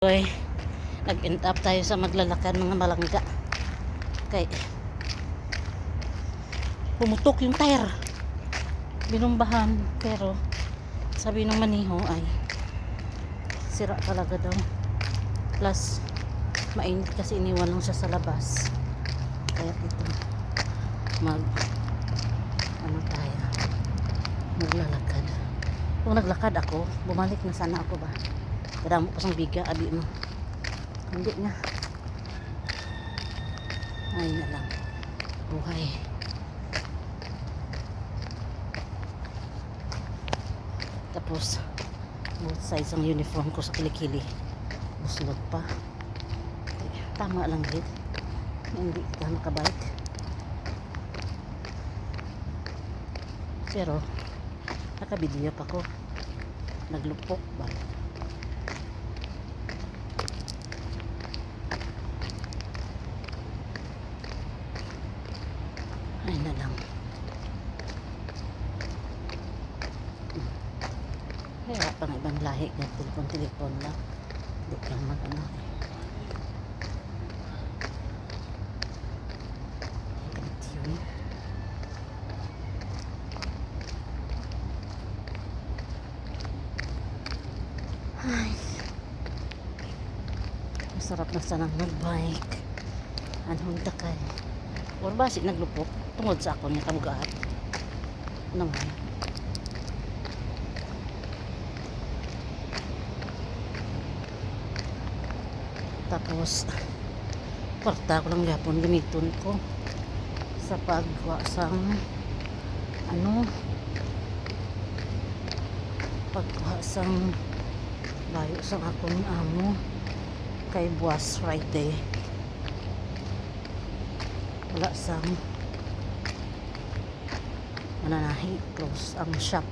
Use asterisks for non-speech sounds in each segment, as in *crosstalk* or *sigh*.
Boy, nag-end up tayo sa maglalakad mga malangga. Kay pumutok yung tire. Binumbahan pero sabi ng maniho ay sira talaga daw. Plus mainit kasi iniwan lang siya sa labas. Kaya ito mag ano tayo maglalakad. Kung naglakad ako, bumalik na sana ako ba? Kadamo pa sang biga, abi mo. Hindi nga. Ay na lang. Buhay. Tapos, both sides ang uniform ko sa kilikili. Buslot pa. Tama lang din. Hindi ka makabike. Pero, nakabidyo pa ko. Naglupok ba? Ay na lang. Kaya pang ibang lahi na telepon-telepon lang. Hindi ka mag ano. Ganito yun. Ay. Masarap na sanang mag-bike. Anong takay. Or ba si naglupok tungod sa ako niya kabugat. Naman. Tapos kwarta ko lang yapon gamiton ko. Sa pagwa sang ano? Pagwa sang bayo sang akong amo. Kay buwas Friday. Wala sang mananahi close ang shop.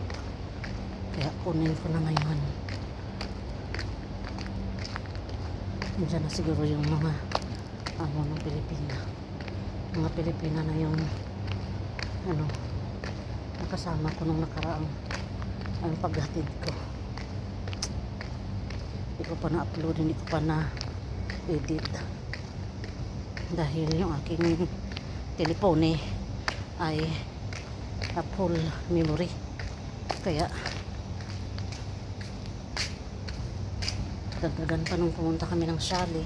Kaya kunin ko na ngayon Diyan na siguro yung mga amo ng Pilipina. Mga Pilipina na yung ano nakasama ko nung nakaraang ang paghatid ko. Hindi ko pa na-upload hindi ko pa na-edit. Dahil yung aking telepone ay full memory. Kaya dagdagan pa nung pumunta kami ng Shali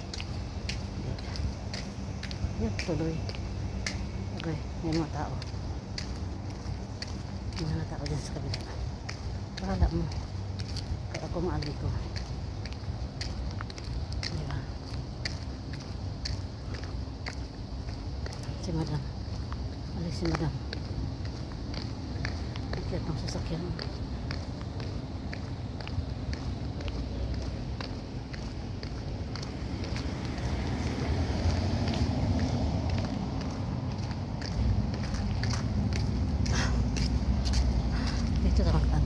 yun tuloy. Okay may mga tao. May mga tao dyan sa kabila. Pahala mo. Kaya ako maagi ko diba si madam. Alis si madam. Akyat ng sasakyan. Dito naman kan.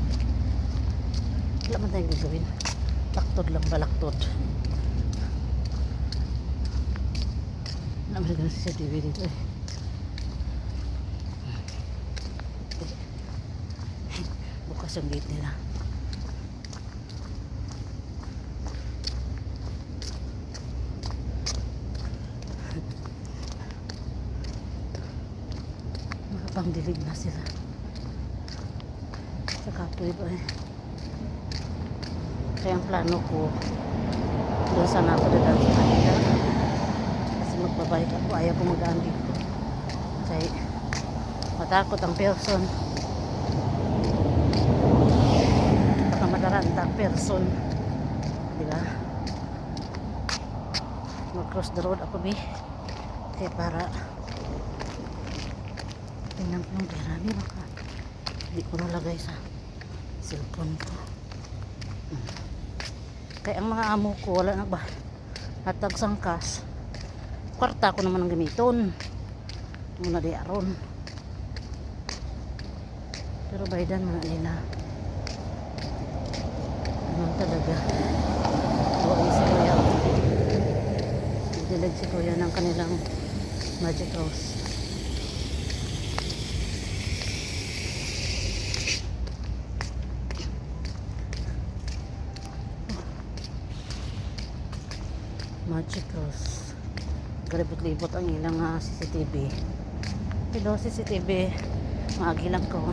Wala man tayong gagawin. Laktod lang ba laktod? Wala man ganun sa TV dito eh. bukas yung gate nila. Makapangdilig na sila. Sa kapoy ba eh? Kaya ang plano ko doon sana ako sa kanila kasi magbabalik ako ayaw ko magaan dito kasi matakot ang person. Baka madaranta ang person. Di ba? Mag cross the road ako bi kaya para tingnan ko yung pera di baka hindi ko nalagay sa cellphone ko. Hmm. kaya ang mga amo ko wala na ba? Hatag sangkas kwarta ko naman ang gamiton muna di aron pero baydan man nila Ganun talaga. Buhay si Kuya. Dilag si Kuya ng kanilang magic house. Magicals. Galibot-libot ang ilang ah, CCTV. Hello CCTV. Maagi lang ko. *laughs*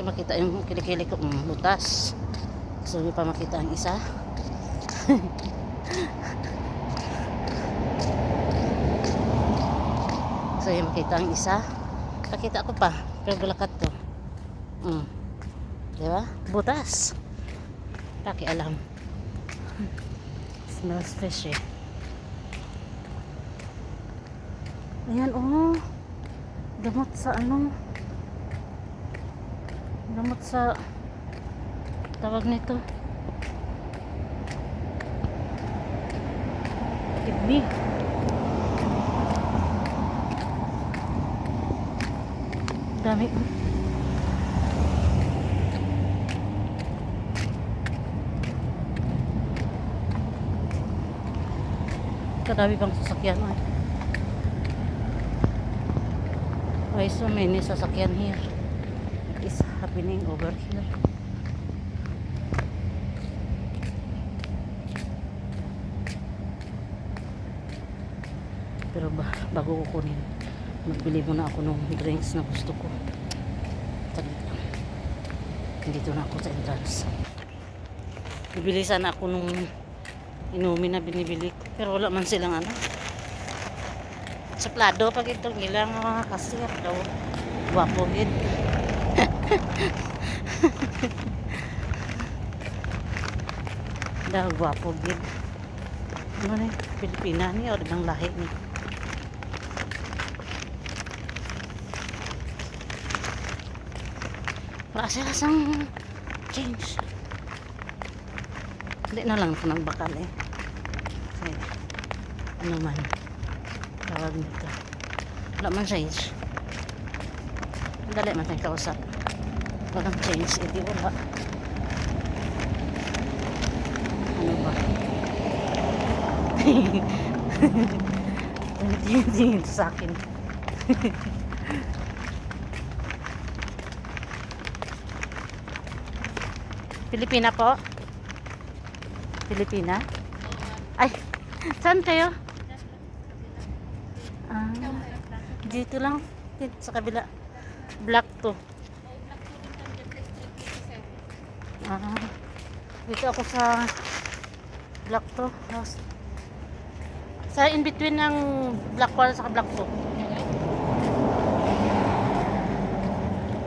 Kasi makita yung kilikili ko, mm, butas. Gusto niyo pa makita ang isa? *laughs* Gusto niyo makita ang isa? Pakita ko pa, pero gulakat to. Mm. Di ba? Butas. Pakialam. Smells fishy. Ayan, oh. Gamot sa ano? Gamot sa tawag nito. Kidney. Dami. Kadami bang sasakyan ay. Why so many sasakyan here? Happening over here? Pero ba, bago ko kunin, magbili muna ako ng drinks na gusto ko. Saglit lang. Dito na ako sa entrance. Bibili sana ako nung inumin na binibili ko. Pero wala man silang ano. Suplado pag itong ilang mga kasir daw. Gwapo gid. *laughs* daw gwapo gid. Ano ni? Pilipina ni o ibang lahi ni. Wala sila sang change. Hindi na lang ako nagbakal eh. Kasi, ano man. Tawag nito. Wala man change. Dali man tayong kausap. Walang change. Eh, di wala. Ano ba? *laughs* Tingin-tingin sa akin. *laughs* Pilipina po? Pilipina? Ay, saan kayo? Ah, dito lang. Sa kabila. Black to. Ah, dito ako sa Black to. Sa in between ng Black 1 sa Black 2.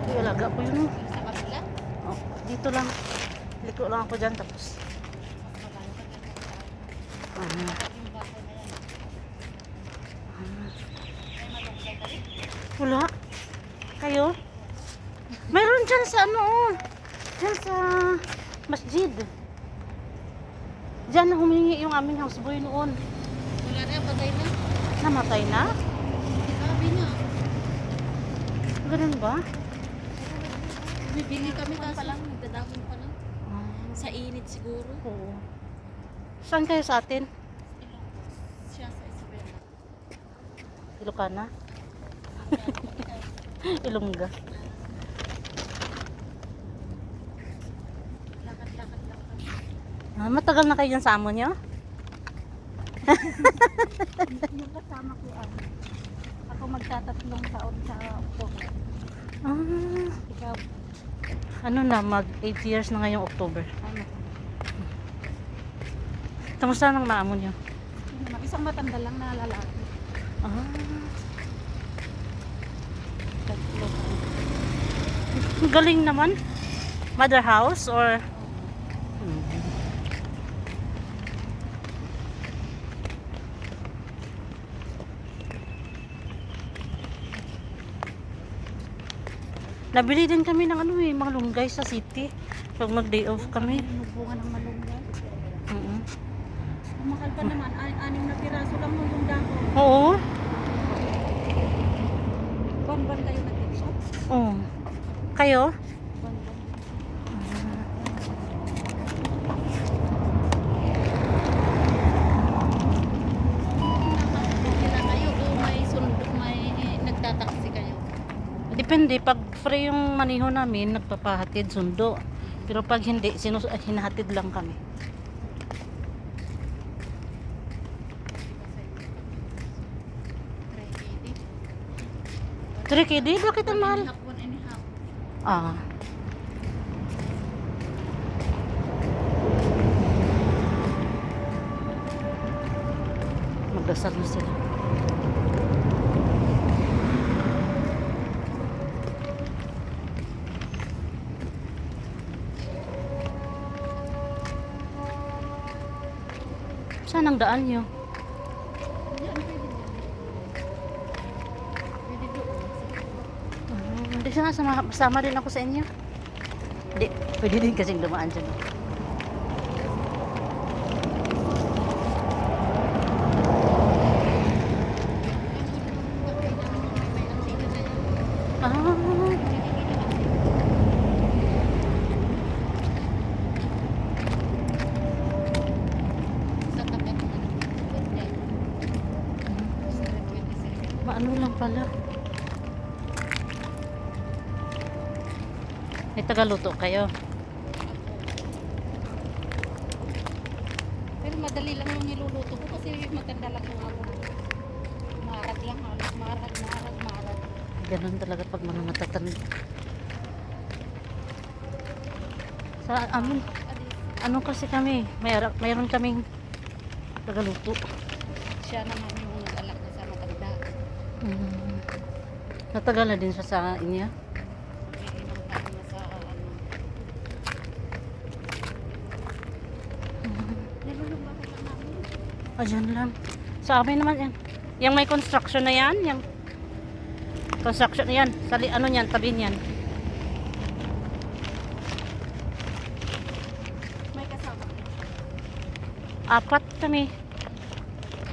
Ay, alaga ko yun. Sa kabila? Oh, dito lang. Liko lang ako dyan tapos. Ah, wala. Kayo? Mayroon dyan sa ano oh. Dyan sa masjid. Dyan na humingi yung aming houseboy noon. Wala na, patay na. Namatay na? Sabi na. Ganun ba? Bibili kami kaso lang, nagdadamon pa lang. Ah, Sa init siguro. oo. Saan kayo sa atin? Siya sa Isabela. Ilocana? *laughs* Ilongga. Lakad-lakad lang kami. Ah, matagal na kayo dyan sa amo nyo? Yung kasama ko ano. Ako magtatatlong taon sa October. Ah, Ikaw, ano na, mag 8 years na ngayong October. ano? Kamusta nang maamo nyo? Sino na? Isang matanda lang na lalaki. Ah, Tatlo. galing naman. Mother house or... Hmm. Nabili din kami ng ano eh, mga lunggay sa city. Pag mag-day off kami. Nagbunga ng malunggay. Mm Ang mahal pa naman, an anim na piraso lang nung yung dako. Oo. Buwan-buwan kayo nagdito? Oo. Kayo? Buwan-buwan. Sila kayo o may sundo, may nagtataksi kayo? Depende. Pag free yung maniho namin, nagpapahatid sundo. Pero pag hindi, sinus ah, hinahatid lang kami. Three KD? Bakit ang mahal? Ah. Magdasal na sila. Saan ang daan nyo? Ah, Hindi siya nga, sama, sama din ako sa inyo. Hindi, pwede din kasing dumaan dyan. Maano lang pala. May tagaluto kayo. Pero madali lang yung niluluto ko kasi matanda lang yung ako. Marag lang, halos marag, marag, marag. Ganun talaga pag mga matatanda. Sa amin, ano kasi kami, mayroon, mayroon kaming tagaluto. siya naman yung nag-alak na sa matanda. Mm. Natagal na din siya sa ano. Nilulubahan *laughs* lang. Sa amin naman yan. Yung may construction na yan, yung construction na yan. Sa li- ano yan, tabi niyan. May kasama. Apat kami.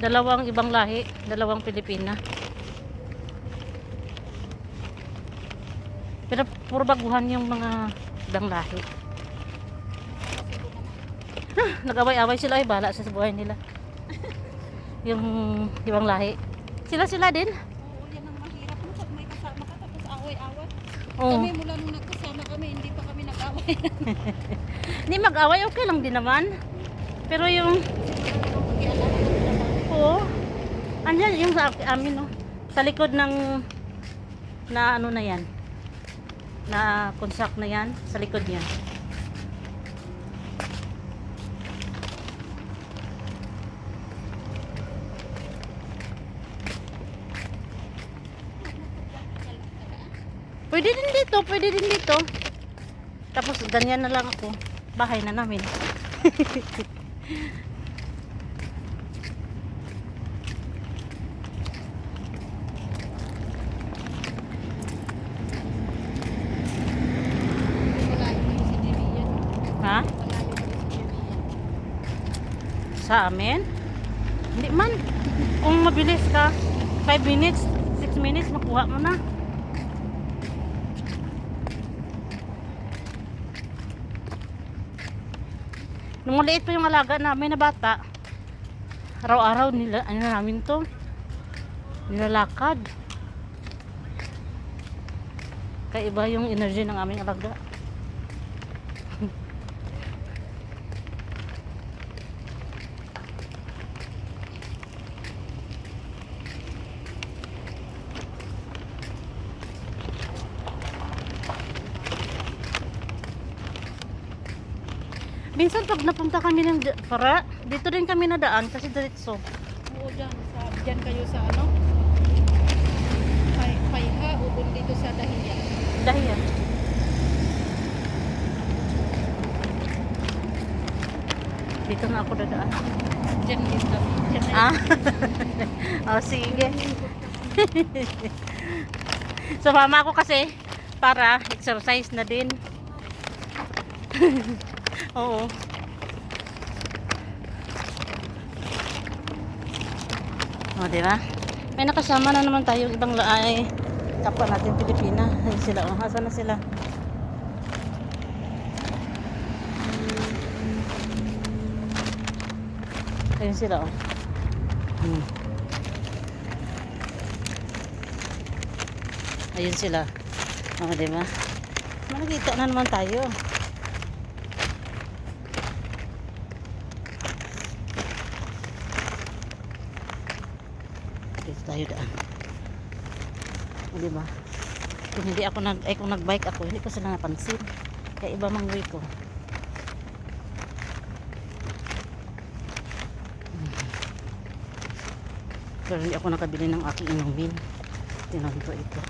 Dalawang ibang lahi, dalawang Pilipina. Pero puro baguhan yung mga ibang lahi. Kasi ko naman. Ah, Nag-away-away sila ay bala sa buhay nila. yung ibang lahi. Sila-sila din. Oo, yan ang mahirap mo pag may kasama ka tapos away-away. Oo. Kami mula nung nagkasama kami, hindi pa kami nag-away. *laughs* Hindi mag-away, okay lang din naman. Pero yung, oo, andyan yung sa amin, no? Sa likod ng, na ano na yan, na construct na yan, sa likod niya. Pwede din dito, pwede din dito. Tapos ganyan na lang ako. Bahay na namin. *laughs* Malayo na yung si Jimmy yan. Ha? Malayo na yung si Jimmy yan. Sa amin? Hindi man. Kung mabilis ka, 5 minutes, 6 minutes, makuha mo na. Nung maliit pa yung alaga namin na bata, araw-araw nila, ano namin to, nilalakad. Kaya iba yung energy ng aming alaga. Minsan pag napunta kami ng para, dito din kami nadaan kasi diretso. Oo, dyan. Sa, dyan kayo sa ano? Pay, payha o dito sa dahiya. Dahil yan. Dito na ako dadaan. Dyan din kami. Dyan Ah? *laughs* oh, sige. Sumama ako kasi para exercise na din. *laughs* Oo. O, di ba? May nakasama na naman tayo ibang laay. kapwa natin Pilipina. Ayun sila. Oh, asan na sila? Ayun sila. Oh. Hmm. Ayun sila. Oh, di ba? Nakikita na naman tayo. Dito tayo daan. O, di ba? Kung hindi ako nag ay kung nagbike ako, hindi ko sila napansin. Kaya iba mang way ko. Pero hindi ako nakabili ng aking inumin. Tinan ko ito.